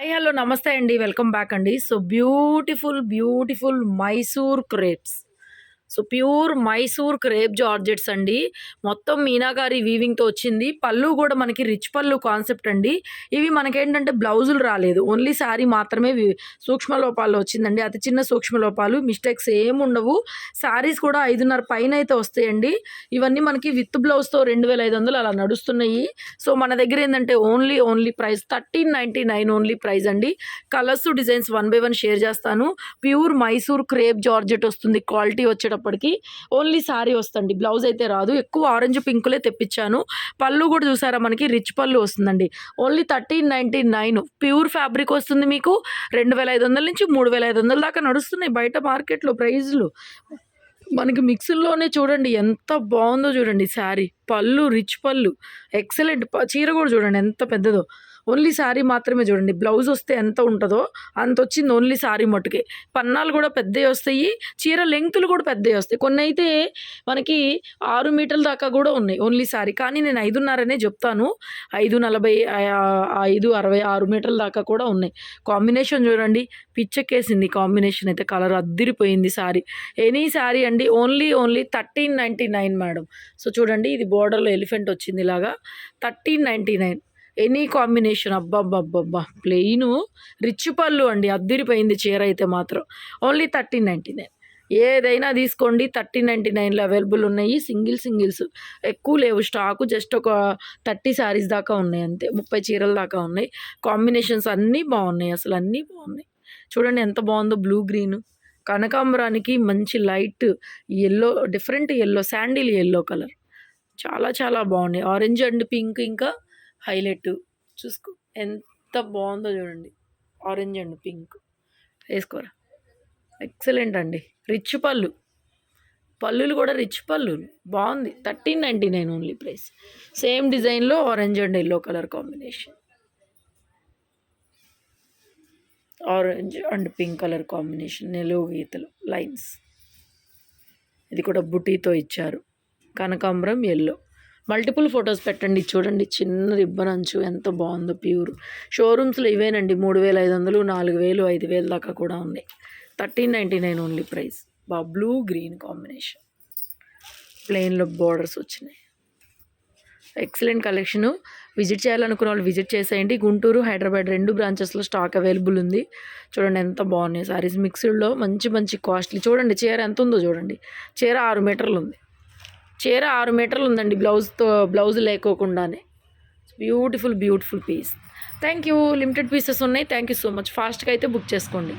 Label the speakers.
Speaker 1: Hi hello నమస్తే అండి. Welcome back అండి. So beautiful beautiful Mysore crepes. So pure Mysore crepe georgettes అండి. మొత్తం మీనాగారి వీవింగ్తో వచ్చింది. పళ్ళు కూడా మనకి రిచ్ పళ్ళు కాన్సెప్ట్ అండి. ఇవి మనకేంటంటే బ్లౌజులు రాలేదు. ఓన్లీ శారీ మాత్రమే సూక్ష్మ లోపాలు వచ్చిందండి. అతి చిన్న సూక్ష్మ లోపాలు మిస్టేక్స్ ఏమి ఉండవు. శారీస్ కూడా ఐదున్నర పైన అయితే వస్తాయండి. ఇవన్నీ మనకి విత్ బ్లౌజ్తో రెండు వేల ఐదు వందలు అలా నడుస్తున్నాయి. సో మన దగ్గర ఏంటంటే only only price thirteen ninety nine only price అండి. Colours designs one by one share చేస్తాను. ప్యూర్ మైసూర్ క్రేప్ జార్జెట్ వస్తుంది. క్వాలిటీ వచ్చేటప్పటికి ఓన్లీ శారీ వస్తుంది బ్లౌజ్ అయితే రాదు. ఎక్కువ ఆరెంజ్ పింకులే తెప్పించాను. పళ్ళు కూడా చూసారా మనకి? రిచ్ పళ్ళు వస్తుందండి. Only thirteen ninety nine pure fabric వస్తుంది మీకు. రెండు వేల ఐదు వందల నుంచి మూడు వేల ఐదు వందల దాకా నడుస్తున్నాయి బయట మార్కెట్లో ప్రైజ్లు. మనకి మిక్సీలోనే చూడండి ఎంత బాగుందో చూడండి శారీ పళ్ళు రిచ్ పళ్ళు. ఎక్సలెంట్ చీర కూడా చూడండి ఎంత పెద్దదో. ఓన్లీ శారీ మాత్రమే చూడండి. బ్లౌజ్ వస్తే ఎంత ఉంటుందో అంత వచ్చింది ఓన్లీ శారీ మట్టుకే. పన్నాలు కూడా పెద్దవి వస్తాయి. చీర లెంగ్తులు కూడా పెద్దవి వస్తాయి. కొన్ని అయితే మనకి ఆరు మీటర్ల దాకా కూడా ఉన్నాయి ఓన్లీ శారీ కానీ నేను ఐదున్నరనే చెప్తాను. ఐదు నలభై ఐదు అరవై ఆరు మీటర్ల దాకా కూడా ఉన్నాయి. కాంబినేషన్ చూడండి. పిచ్చెక్కేసింది కాంబినేషన్ అయితే. కలర్ అద్దిరిపోయింది శారీ ఎనీ శారీ అండి. Only only thirteen ninety nine madam. So చూడండి ఇది బోర్డర్లో ఎలిఫెంట్ వచ్చింది ఇలాగా. Thirteen ninety nine. Any combination. అబ్బబ్బబ్బబ్బా. ప్లెయిన్ రిచ్ పళ్ళు అండి. అద్దిరిపోయింది చీర అయితే మాత్రం. Only thirteen ninety nine. ఏదైనా తీసుకోండి. థర్టీ నైంటీ నైన్లో అవైలబుల్ ఉన్నాయి. సింగిల్ సింగిల్స్ ఎక్కువ లేవు. స్టాకు జస్ట్ ఒక థర్టీ శారీస్ దాకా ఉన్నాయి అంతే. ముప్పై చీరల దాకా ఉన్నాయి. కాంబినేషన్స్ అన్నీ బాగున్నాయి. అసలు అన్నీ బాగున్నాయి. చూడండి ఎంత బాగుందో బ్లూ గ్రీన్. కనకాంబరానికి మంచి light yellow different yellow sandal yellow colour చాలా చాలా బాగున్నాయి. ఆరెంజ్ అండ్ పింక్ ఇంకా హైలైట్. చూసుకో. ఎంత బాగుందో చూడండి. Orange and pink. వేసుకోరా. ఎక్సలెంట్ అండి. రిచ్ పళ్ళు. పళ్ళులు కూడా రిచ్ పళ్ళు. బాగుంది. Thirteen ninety nine only price. Same డిజైన్లో orange and yellow colour combination. Orange and pink colour combination. నిలువు గీతలు లైన్స్. ఇది కూడా బుటీతో ఇచ్చారు. కనకాంబరం ఎల్లో. మల్టిపుల్ ఫొటోస్ పెట్టండి. చూడండి చిన్న రిబ్బన్ అంచు ఎంత బాగుందో ప్యూర్. షోరూమ్స్లో ఇవేనండి మూడు వేల ఐదు వందలు నాలుగు వేలు ఐదు వేలు దాకా కూడా ఉన్నాయి thirteen ninety nine only price బా బ్లూ గ్రీన్ కాంబినేషన్ ప్లెయిన్లో బార్డర్స్ వచ్చినాయి. ఎక్సలెంట్ కలెక్షను విజిట్ చేయాలనుకున్న వాళ్ళు విజిట్ చేసేయండి. గుంటూరు హైదరాబాద్ రెండు బ్రాంచెస్లో స్టాక్ అవైలబుల్ ఉంది. చూడండి ఎంత బాగున్నాయి సారీస్. మిక్స్డ్లో మంచి మంచి కాస్ట్లీ చూడండి చీర ఎంత ఉందో చూడండి. చీర ఆరు మీటర్లు ఉంది. చీర ఆరు మీటర్లు ఉందండి బ్లౌజ్తో blouse లేకోకుండానే. Beautiful beautiful piece thank you limited pieces ఉన్నాయి. థ్యాంక్ యూ సో మచ్ ఫాస్ట్గా అయితే బుక్ చేసుకోండి.